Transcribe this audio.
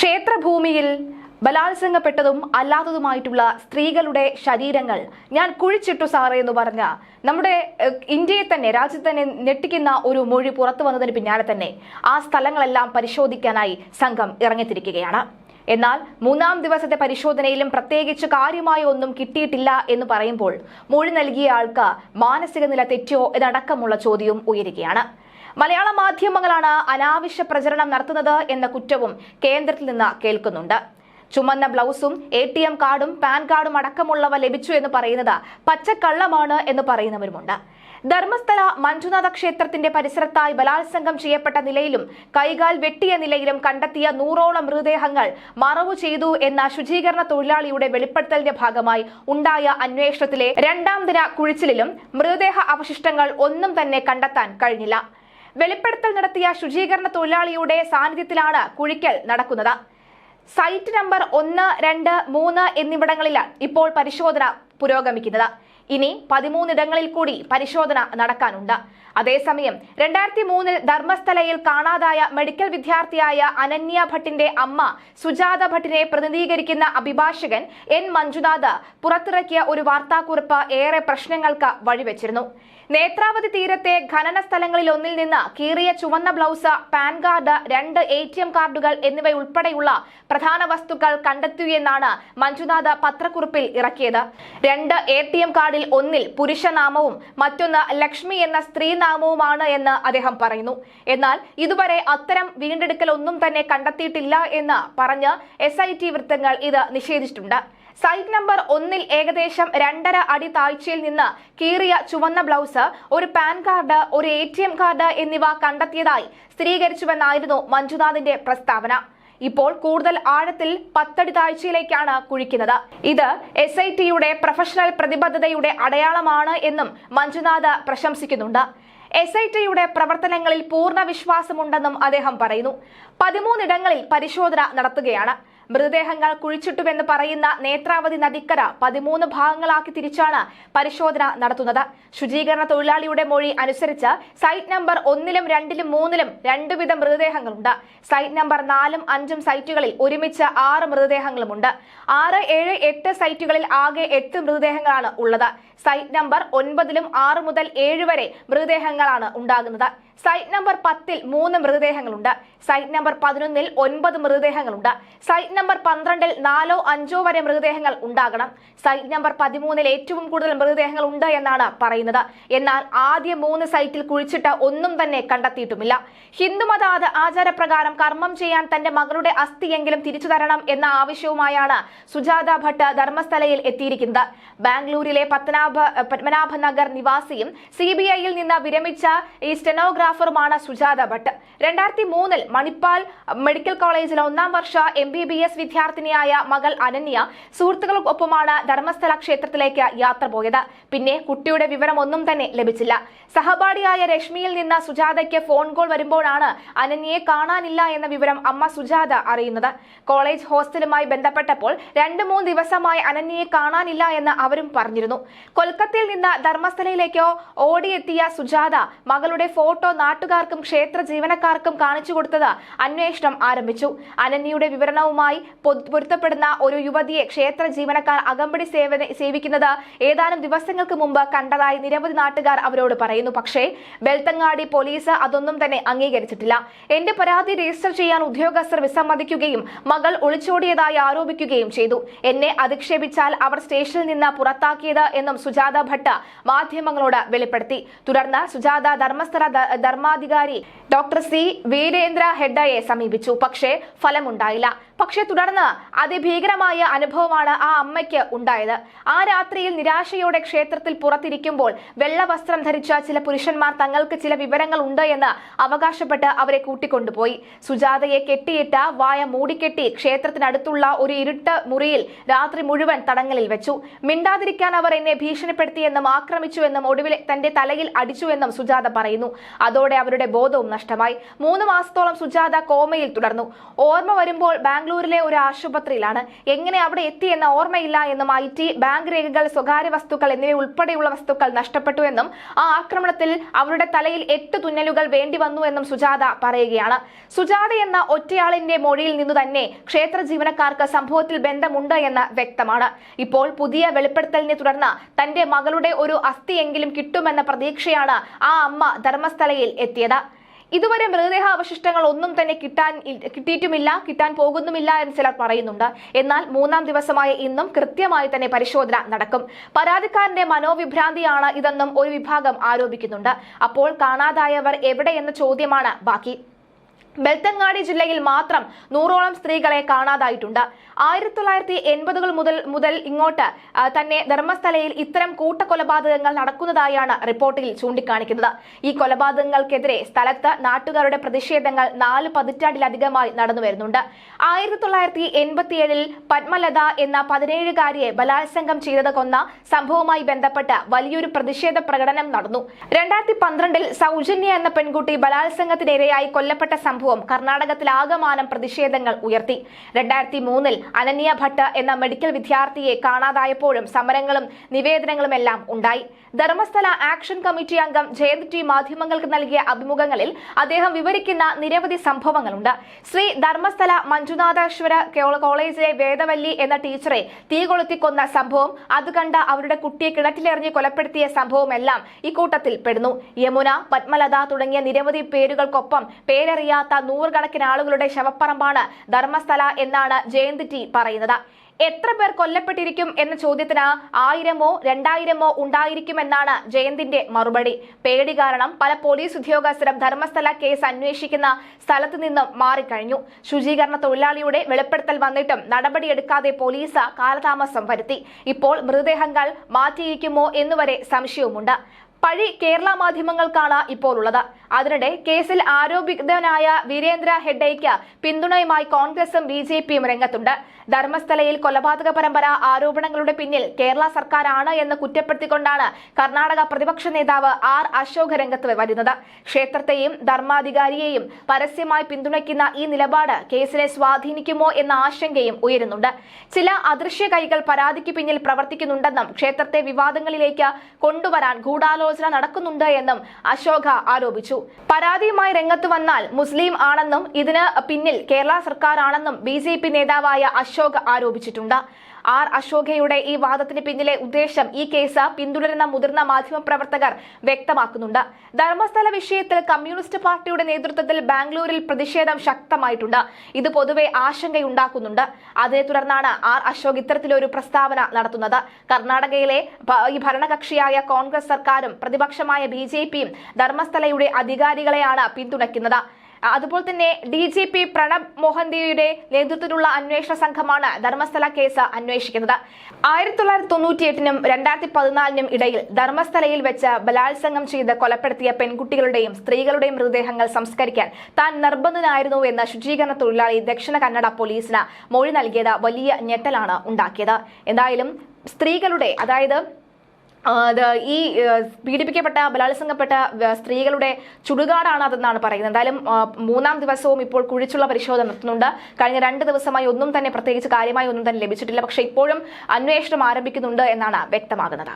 ക്ഷേത്രഭൂമിയിൽ ബലാത്സംഗപ്പെട്ടതും അല്ലാത്തതുമായിട്ടുള്ള സ്ത്രീകളുടെ ശരീരങ്ങൾ ഞാൻ കുഴിച്ചിട്ടു സാറേ എന്ന് പറഞ്ഞ നമ്മുടെ ഇന്ത്യയെ തന്നെ രാജ്യത്ത് തന്നെ ഞെട്ടിക്കുന്ന ഒരു മൊഴി പുറത്തു വന്നതിന് പിന്നാലെ തന്നെ ആ സ്ഥലങ്ങളെല്ലാം പരിശോധിക്കാനായി സംഘം ഇറങ്ങിത്തിരിക്കുകയാണ്. എന്നാൽ മൂന്നാം ദിവസത്തെ പരിശോധനയിലും പ്രത്യേകിച്ച് കാര്യമായ ഒന്നും കിട്ടിയിട്ടില്ല എന്ന് പറയുമ്പോൾ മൊഴി നൽകിയ ആൾക്ക് മാനസിക നില തെറ്റിയോ എന്നടക്കമുള്ള ചോദ്യവും ഉയരുകയാണ്. മലയാള മാധ്യമങ്ങളാണ് അനാവശ്യ പ്രചരണം നടത്തുന്നത് എന്ന കുറ്റവും കേന്ദ്രത്തിൽ നിന്ന് കേൾക്കുന്നുണ്ട്. ചുമന്ന ബ്ലൗസും എ ടി എം കാർഡും പാൻ കാർഡും അടക്കമുള്ളവ ലഭിച്ചു എന്ന് പറയുന്നത് പച്ചക്കള്ളമാണ് എന്ന് പറയുന്നവരുമുണ്ട്. ധർമ്മസ്ഥല മഞ്ജുനാഥ ക്ഷേത്രത്തിന്റെ പരിസരത്തായി ബലാത്സംഗം ചെയ്യപ്പെട്ട നിലയിലും കൈകാൽ വെട്ടിയ നിലയിലും കണ്ടെത്തിയ നൂറോളം മൃതദേഹങ്ങൾ മറവ് ചെയ്തു എന്ന ശുചീകരണ തൊഴിലാളിയുടെ വെളിപ്പെടുത്തലിന്റെ ഭാഗമായി ഉണ്ടായ അന്വേഷണത്തിലെ രണ്ടാം ദിന കുഴിച്ചിലിലും മൃതദേഹ അവശിഷ്ടങ്ങൾ ഒന്നും തന്നെ കണ്ടെത്താൻ കഴിഞ്ഞില്ല. വെളിപ്പെടുത്തൽ നടത്തിയ ശുചീകരണ തൊഴിലാളിയുടെ സാന്നിധ്യത്തിലാണ് കുഴിക്കൽ നടക്കുന്നത്. സൈറ്റ് നമ്പർ ഒന്ന് രണ്ട് മൂന്ന് എന്നിവിടങ്ങളിലാണ് ഇപ്പോൾ പരിശോധന പുരോഗമിക്കുന്നത്. ഇനി പതിമൂന്നിടങ്ങളിൽ കൂടി പരിശോധന നടക്കാനുണ്ട്. അതേസമയം രണ്ടായിരത്തി മൂന്നിൽ ധർമ്മസ്ഥലയിൽ കാണാതായ മെഡിക്കൽ വിദ്യാർത്ഥിയായ അനന്യ ഭട്ടിന്റെ അമ്മ സുജാത ഭട്ടിനെ പ്രതിനിധീകരിക്കുന്ന അഭിഭാഷകൻ എൻ മഞ്ജുനാഥ് പുറത്തിറക്കിയ ഒരു വാർത്താക്കുറിപ്പ് ഏറെ പ്രശ്നങ്ങൾക്ക് വഴിവെച്ചിരുന്നു. നേത്രാവതി തീരത്തെ ഖനന സ്ഥലങ്ങളിൽ ഒന്നിൽ നിന്ന് കീറിയ ചുവന്ന ബ്ലൗസ് പാൻ കാർഡ് രണ്ട് എ ടി എം കാർഡുകൾ എന്നിവയുൾപ്പെടെയുള്ള പ്രധാന വസ്തുക്കൾ കണ്ടെത്തിയെന്നാണ് മഞ്ജുനാഥ് പത്രക്കുറിപ്പിൽ ഇറക്കിയത്. രണ്ട് എ ടി എം കാർഡിൽ ഒന്നിൽ പുരുഷനാമവും മറ്റൊന്ന് ലക്ഷ്മി എന്ന സ്ത്രീനാമവുമാണ് എന്ന് അദ്ദേഹം പറയുന്നു. എന്നാൽ ഇതുവരെ അത്തരം വീണ്ടെടുക്കൽ ഒന്നും തന്നെ കണ്ടെത്തിയിട്ടില്ല എന്ന് പറഞ്ഞ് എസ് ഐ ടി വൃത്തങ്ങൾ ഇത് നിഷേധിച്ചിട്ടുണ്ട്. സൈറ്റ് നമ്പർ ഒന്നിൽ ഏകദേശം രണ്ടര അടി താഴ്ചയിൽ നിന്ന് കീറിയ ചുവന്ന ബ്ലൗസ് ഒരു പാൻ കാർഡ് ഒരു എം കാർഡ് എന്നിവ കണ്ടെത്തിയതായി സ്ഥിരീകരിച്ചുവെന്നായിരുന്നു മഞ്ജുനാഥിന്റെ പ്രസ്താവന. ഇപ്പോൾ കൂടുതൽ ആഴത്തിൽ പത്തടി താഴ്ചയിലേക്കാണ് കുഴിക്കുന്നത്. ഇത് എസ് ഐ ടിയുടെ പ്രൊഫഷണൽ പ്രതിബദ്ധതയുടെ അടയാളമാണ് എന്നും മഞ്ജുനാഥ് പ്രശംസിക്കുന്നുണ്ട്. എസ് ഐ ടിയുടെ പ്രവർത്തനങ്ങളിൽ പൂർണ വിശ്വാസമുണ്ടെന്നും അദ്ദേഹം പറയുന്നു. പതിമൂന്നിടങ്ങളിൽ പരിശോധന നടത്തുകയാണ്. മൃതദേഹങ്ങൾ കുഴിച്ചിട്ടുവെന്ന് പറയുന്ന നേത്രാവതി നദിക്കര പതിമൂന്ന് ഭാഗങ്ങളാക്കി തിരിച്ചാണ് പരിശോധന നടത്തുന്നത്. ശുചീകരണ തൊഴിലാളിയുടെ മൊഴി അനുസരിച്ച് സൈറ്റ് നമ്പർ ഒന്നിലും രണ്ടിലും മൂന്നിലും രണ്ടുവിധ മൃതദേഹങ്ങളുണ്ട്. സൈറ്റ് നമ്പർ നാലും അഞ്ചും സൈറ്റുകളിൽ ഒരുമിച്ച് ആറ് മൃതദേഹങ്ങളുമുണ്ട്. ആറ് ഏഴ് എട്ട് സൈറ്റുകളിൽ ആകെ എട്ട് മൃതദേഹങ്ങളാണ് ഉള്ളത്. സൈറ്റ് നമ്പർ ഒൻപതിലും ആറ് മുതൽ ഏഴ് വരെ മൃതദേഹങ്ങളാണ് ഉണ്ടാകുന്നത്. സൈറ്റ് നമ്പർ പത്തിൽ മൂന്ന് മൃതദേഹങ്ങളുണ്ട്. സൈറ്റ് നമ്പർ പതിനൊന്നിൽ ഒൻപത് മൃതദേഹങ്ങളുണ്ട്. സൈറ്റ് നമ്പർ പന്ത്രണ്ടിൽ നാലോ അഞ്ചോ വരെ മൃതദേഹങ്ങൾ ഉണ്ടാകണം. സൈറ്റ് നമ്പർ പതിമൂന്നിൽ ഏറ്റവും കൂടുതൽ മൃതദേഹങ്ങൾ ഉണ്ട് എന്നാണ് പറയുന്നത്. എന്നാൽ ആദ്യ മൂന്ന് സൈറ്റിൽ കുഴിച്ചിട്ട് ഒന്നും തന്നെ കണ്ടെത്തിയിട്ടുമില്ല. ഹിന്ദുമത ആച- ആചാരപ്രകാരം കർമ്മം ചെയ്യാൻ തന്റെ മകളുടെ അസ്ഥിയെങ്കിലും തിരിച്ചു തരണം എന്ന ആവശ്യവുമായാണ് സുജാത ഭട്ട് ധർമ്മസ്ഥലയിൽ എത്തിയിരിക്കുന്നത്. ബാംഗ്ലൂരിലെ പത്മനാഭ പത്മനാഭ നഗർ നിവാസിയും സി ബി ഐയിൽ നിന്ന് വിരമിച്ച ഈ സ്റ്റെനോഗ്രാഫറുമാണ് സുജാത ഭട്ട്. രണ്ടായിരത്തി മൂന്നിൽ മണിപ്പാൽ മെഡിക്കൽ കോളേജിലെ ഒന്നാം വർഷ എം ബി ബി എസ് വിദ്യാർത്ഥിനിയായ മകൾ അനന്യ സുഹൃത്തുക്കൾക്കൊപ്പമാണ് ധർമ്മസ്ഥല ക്ഷേത്രത്തിലേക്ക് യാത്ര പോയത്. പിന്നെ കുട്ടിയുടെ വിവരം ഒന്നും തന്നെ ലഭിച്ചില്ല. സഹപാഠിയായ രശ്മിയിൽ നിന്ന് സുജാതയ്ക്ക് ഫോൺ കോൾ വരുമ്പോഴാണ് അനന്യയെ കാണാനില്ല എന്ന വിവരം അമ്മ സുജാത അറിയുന്നത്. കോളേജ് ഹോസ്റ്റലുമായി ബന്ധപ്പെട്ടപ്പോൾ രണ്ട് മൂന്ന് ദിവസമായി അനന്യയെ കാണാനില്ല എന്ന് അവരും പറഞ്ഞിരുന്നു. കൊൽക്കത്തയിൽ നിന്ന് ധർമ്മസ്ഥലയിലേക്കോ ഓടിയെത്തിയ സുജാത മകളുടെ ഫോട്ടോ നാട്ടുകാർക്കും ക്ഷേത്ര ജീവനക്കാർക്കും കാണിച്ചു കൊടുത്തത് അന്വേഷണം ആരംഭിച്ചു. അനന്യയുടെ വിവരണവുമായി പൊരുത്തപ്പെടുന്ന ഒരു യുവതിയെ ക്ഷേത്ര ജീവനക്കാർ അകമ്പടി സേവന സേവിക്കുന്നത് ഏതാനും ദിവസങ്ങൾക്ക് മുമ്പ് കണ്ടതായി നിരവധി നാട്ടുകാർ അവരോട് പറയുന്നു. പക്ഷേ ബെൽത്തങ്ങാടി പോലീസ് അതൊന്നും തന്നെ അംഗീകരിച്ചിട്ടില്ല. എന്റെ പരാതി രജിസ്റ്റർ ചെയ്യാൻ ഉദ്യോഗസ്ഥർ വിസമ്മതിക്കുകയും മകൾ ഒളിച്ചോടിയതായി ആരോപിക്കുകയും ചെയ്തു. എന്നെ അധിക്ഷേപിച്ചാൽ അവർ സ്റ്റേഷനിൽ നിന്ന് പുറത്താക്കിയത് എന്നും സുജാത ഭട്ട് മാധ്യമങ്ങളോട് വെളിപ്പെടുത്തി. തുടർന്ന് സുജാത ധർമ്മസ്ഥല ധർമാധികാരി ഡോക്ടർ സി വീരേന്ദ്ര ഹെഡയെ സമീപിച്ചു. പക്ഷേ ഫലമുണ്ടായില്ല. പക്ഷേ തുടർന്ന് അതിഭീകരമായ അനുഭവമാണ് ആ അമ്മയ്ക്ക് ഉണ്ടായത്. ആ രാത്രിയിൽ നിരാശയോടെ ക്ഷേത്രത്തിൽ പുറത്തിരിക്കുമ്പോൾ വെള്ള വസ്ത്രം ധരിച്ച ചില പുരുഷന്മാർ തങ്ങൾക്ക് ചില വിവരങ്ങൾ ഉണ്ട് എന്ന് അവകാശപ്പെട്ട് അവരെ കൂട്ടിക്കൊണ്ടുപോയി. സുജാതയെ കെട്ടിയിട്ട് വായ മൂടിക്കെട്ടി ക്ഷേത്രത്തിനടുത്തുള്ള ഒരു ഇരുട്ട് മുറിയിൽ രാത്രി മുഴുവൻ തടങ്കലിൽ വെച്ചു. മിണ്ടാതിരിക്കാൻ അവർ എന്നെ ഭീഷണിപ്പെടുത്തിയെന്നും ആക്രമിച്ചുവെന്നും ഒടുവിൽ തന്റെ തലയിൽ അടിച്ചുവെന്നും സുജാത പറയുന്നു. അതോടെ അവരുടെ ബോധവും നഷ്ടമായി. മൂന്ന് മാസത്തോളം സുജാത കോമയിൽ തുടർന്നു. ഓർമ്മ വരുമ്പോൾ ബാംഗ്ലൂരിലെ ഒരു ആശുപത്രിയിലാണ്. എങ്ങനെ അവിടെ എത്തിയെന്ന ഓർമ്മയില്ല എന്നും ഐ ടി ബാങ്ക് രേഖകൾ സ്വകാര്യ വസ്തുക്കൾ എന്നിവ ഉൾപ്പെടെയുള്ള വസ്തുക്കൾ നഷ്ടപ്പെട്ടു എന്നും ആ ആക്രമണത്തിൽ അവരുടെ തലയിൽ എട്ട് തുന്നലുകൾ വേണ്ടി വന്നു എന്നും സുജാത പറയുകയാണ്. സുജാത എന്ന ഒറ്റയാളിന്റെ മൊഴിയിൽ നിന്നു തന്നെ ക്ഷേത്ര ജീവനക്കാർക്ക് സംഭവത്തിൽ ബന്ധമുണ്ട് എന്ന് വ്യക്തമാണ്. ഇപ്പോൾ പുതിയ വെളിപ്പെടുത്തലിനെ തുടർന്ന് തന്റെ മകളുടെ ഒരു അസ്ഥിയെങ്കിലും കിട്ടുമെന്ന പ്രതീക്ഷയാണ് ആ അമ്മ ധർമ്മസ്ഥലയിൽ എത്തിയത്. ഇതുവരെ മൃതദേഹ അവശിഷ്ടങ്ങൾ ഒന്നും തന്നെ കിട്ടാൻ കിട്ടിയിട്ടുമില്ല കിട്ടാൻ പോകുന്നുമില്ല എന്ന് ചിലർ പറയുന്നുണ്ട്. എന്നാൽ മൂന്നാം ദിവസമായ ഇന്നും കൃത്യമായി തന്നെ പരിശോധന നടക്കും. പരാതിക്കാരന്റെ മനോവിഭ്രാന്തിയാണ് ഇതെന്നും ഒരു വിഭാഗം ആരോപിക്കുന്നുണ്ട്. അപ്പോൾ കാണാതായവർ എവിടെ എന്ന ചോദ്യമാണ് ബാക്കി. ബെൽത്തങ്ങാടി ജില്ലയിൽ മാത്രം നൂറോളം സ്ത്രീകളെ കാണാതായിട്ടുണ്ട്. ആയിരത്തി തൊള്ളായിരത്തി എൺപതുകൾ മുതൽ മുതൽ ഇങ്ങോട്ട് തന്നെ ധർമ്മസ്ഥലയിൽ ഇത്തരം കൂട്ടക്കൊലപാതകങ്ങൾ നടക്കുന്നതായാണ് റിപ്പോർട്ടിൽ ചൂണ്ടിക്കാണിക്കുന്നത്. ഈ കൊലപാതകങ്ങൾക്കെതിരെ സ്ഥലത്ത് നാട്ടുകാരുടെ പ്രതിഷേധങ്ങൾ നാല് പതിറ്റാണ്ടിലധികമായി നടന്നു വരുന്നുണ്ട്. ആയിരത്തി തൊള്ളായിരത്തി എൺപത്തിയേഴിൽ പത്മലത എന്ന പതിനേഴുകാരിയെ ബലാത്സംഗം ചെയ്തത് കൊന്ന സംഭവവുമായി ബന്ധപ്പെട്ട് വലിയൊരു പ്രതിഷേധ പ്രകടനം നടന്നു. രണ്ടായിരത്തി പന്ത്രണ്ടിൽ സൗജന്യ എന്ന പെൺകുട്ടി ബലാത്സംഗത്തിനിരയായി കൊല്ലപ്പെട്ട കർണാടകത്തിലാകമാനം പ്രതിഷേധങ്ങൾ ഉയർത്തി. രണ്ടായിരത്തി മൂന്നിൽ അനന്യ ഭട്ട് എന്ന മെഡിക്കൽ വിദ്യാർത്ഥിയെ കാണാതായപ്പോഴും സമരങ്ങളും നിവേദനങ്ങളുമെല്ലാം ഉണ്ടായി. ധർമ്മസ്ഥല ആക്ഷൻ കമ്മിറ്റി അംഗം ജയന്ത് ടി മാധ്യമങ്ങൾക്ക് നൽകിയ അഭിമുഖങ്ങളിൽ അദ്ദേഹം വിവരിക്കുന്ന നിരവധി സംഭവങ്ങളുണ്ട്. ശ്രീ ധർമ്മസ്ഥല മഞ്ജുനാഥേശ്വര കോളേജിലെ വേദവല്ലി എന്ന ടീച്ചറെ തീ കൊളുത്തിക്കൊന്ന സംഭവം അത് കണ്ട അവരുടെ കുട്ടിയെ കിണറ്റിലെറിഞ്ഞ് കൊലപ്പെടുത്തിയ സംഭവമെല്ലാം ഇക്കൂട്ടത്തിൽ പെടുന്നു. യമുന പത്മലത തുടങ്ങിയ നിരവധി പേരുകൾക്കൊപ്പം പേരറിയാത്ത നൂറുകണക്കിന് ആളുകളുടെ ശവപ്പറമ്പാണ് ധർമ്മസ്ഥല എന്നാണ് ജയന്ത് ടി പറയുന്നത്. എത്ര പേർ കൊല്ലപ്പെട്ടിരിക്കും എന്ന ചോദ്യത്തിന് ആയിരമോ രണ്ടായിരമോ ഉണ്ടായിരിക്കുമെന്നാണ് ജയന്തിന്റെ മറുപടി. പേടി കാരണം പല പോലീസ് ഉദ്യോഗസ്ഥരും ധർമ്മസ്ഥല കേസ് അന്വേഷിക്കുന്ന സ്ഥലത്തു നിന്നും മാറിക്കഴിഞ്ഞു. ശുചീകരണ തൊഴിലാളിയുടെ വെളിപ്പെടുത്തൽ വന്നിട്ടും നടപടിയെടുക്കാതെ പോലീസ് കാലതാമസം വരുത്തി. ഇപ്പോൾ മൃതദേഹങ്ങൾ മാറ്റിയിരിക്കുമോ എന്നുവരെ സംശയവുമുണ്ട്. പഴി കേരള മാധ്യമങ്ങൾക്കാണ് ഇപ്പോൾ ഉള്ളത് അതിനിടെ കേസിൽ ആരോപിതനായ വീരേന്ദ്ര ഹെഡ്ഡയ്ക്ക് പിന്തുണയുമായി കോൺഗ്രസും ബി ജെ പിയും രംഗത്തുണ്ട്. ധർമ്മസ്ഥലയിൽ കൊലപാതക പരമ്പര ആരോപണങ്ങളുടെ പിന്നിൽ കേരള സർക്കാരാണ് എന്ന് കുറ്റപ്പെടുത്തിക്കൊണ്ടാണ് കർണാടക പ്രതിപക്ഷ നേതാവ് ആർ അശോക് രംഗത്ത് വരുന്നത്. ക്ഷേത്രത്തെയും ധർമാധികാരിയെയും പരസ്യമായി പിന്തുണയ്ക്കുന്ന ഈ നിലപാട് കേസിനെ സ്വാധീനിക്കുമോ എന്ന ആശങ്കയും ഉയരുന്നുണ്ട്. ചില അദൃശ്യ കൈകൾ പരാതിക്ക് പിന്നിൽ പ്രവർത്തിക്കുന്നുണ്ടെന്നും ക്ഷേത്രത്തെ വിവാദങ്ങളിലേക്ക് കൊണ്ടുവരാൻ ഗൂഢാലോചന നടക്കുന്നുണ്ട് എന്നും അശോക ആരോപിച്ചു. പരാതിയുമായി രംഗത്ത് വന്നാൽ മുസ്ലിം ആണെന്നും ഇതിന് പിന്നിൽ കേരള സർക്കാരാണെന്നും ബി ജെ നേതാവായ അശോക് ആരോപിച്ചിട്ടുണ്ട്. ആർ അശോകയുടെ ഈ വാദത്തിന് പിന്നിലെ ഉദ്ദേശം ഈ കേസ് പിന്തുടരുന്ന മുതിർന്ന മാധ്യമപ്രവർത്തകർ വ്യക്തമാക്കുന്നുണ്ട്. ധർമ്മസ്ഥല വിഷയത്തിൽ കമ്മ്യൂണിസ്റ്റ് പാർട്ടിയുടെ നേതൃത്വത്തിൽ ബാംഗ്ലൂരിൽ പ്രതിഷേധം ശക്തമായിട്ടുണ്ട്. ഇത് പൊതുവെ ആശങ്കയുണ്ടാക്കുന്നുണ്ട്. അതിനെ തുടർന്നാണ് ആർ അശോക് ഇത്തരത്തിലൊരു പ്രസ്താവന നടത്തുന്നത്. കർണാടകയിലെ ഈ ഭരണകക്ഷിയായ കോൺഗ്രസ് സർക്കാരും പ്രതിപക്ഷമായ ബി ധർമ്മസ്ഥലയുടെ അധികാരികളെയാണ് പിന്തുണയ്ക്കുന്നത്. അതുപോലെ തന്നെ ഡി ജി പി പ്രണബ് മോഹന്തിയുടെ നേതൃത്വത്തിലുള്ള അന്വേഷണ സംഘമാണ് ധർമ്മസ്ഥല കേസ് അന്വേഷിക്കുന്നത്. ആയിരത്തി തൊള്ളായിരത്തി തൊണ്ണൂറ്റിയെട്ടിനും രണ്ടായിരത്തി പതിനാലിനും ഇടയിൽ ധർമ്മസ്ഥലയിൽ വെച്ച് ബലാത്സംഗം ചെയ്ത് കൊലപ്പെടുത്തിയ പെൺകുട്ടികളുടെയും സ്ത്രീകളുടെയും മൃതദേഹങ്ങൾ സംസ്കരിക്കാൻ താൻ നിർബന്ധനായിരുന്നു എന്ന് ശുചീകരണ തൊഴിലാളി ദക്ഷിണ കന്നഡ പോലീസിന് മൊഴി നൽകിയത് വലിയ ഞെട്ടലാണ് ഉണ്ടാക്കിയത്. എന്തായാലും സ്ത്രീകളുടെ അതായത് ഈ പീഡിപ്പിക്കപ്പെട്ട ബലാത്സംഗപ്പെട്ട സ്ത്രീകളുടെ ചുടുകാടാണ് അതെന്നാണ് പറയുന്നത്. എന്തായാലും മൂന്നാം ദിവസവും ഇപ്പോൾ കുഴിച്ചുള്ള പരിശോധന നടത്തുന്നുണ്ട്. കഴിഞ്ഞ രണ്ട് ദിവസമായി ഒന്നും തന്നെ പ്രത്യേകിച്ച് കാര്യമായി ഒന്നും തന്നെ ലഭിച്ചിട്ടില്ല. പക്ഷേ ഇപ്പോഴും അന്വേഷണം ആരംഭിക്കുന്നുണ്ട് എന്നാണ് വ്യക്തമാകുന്നത്.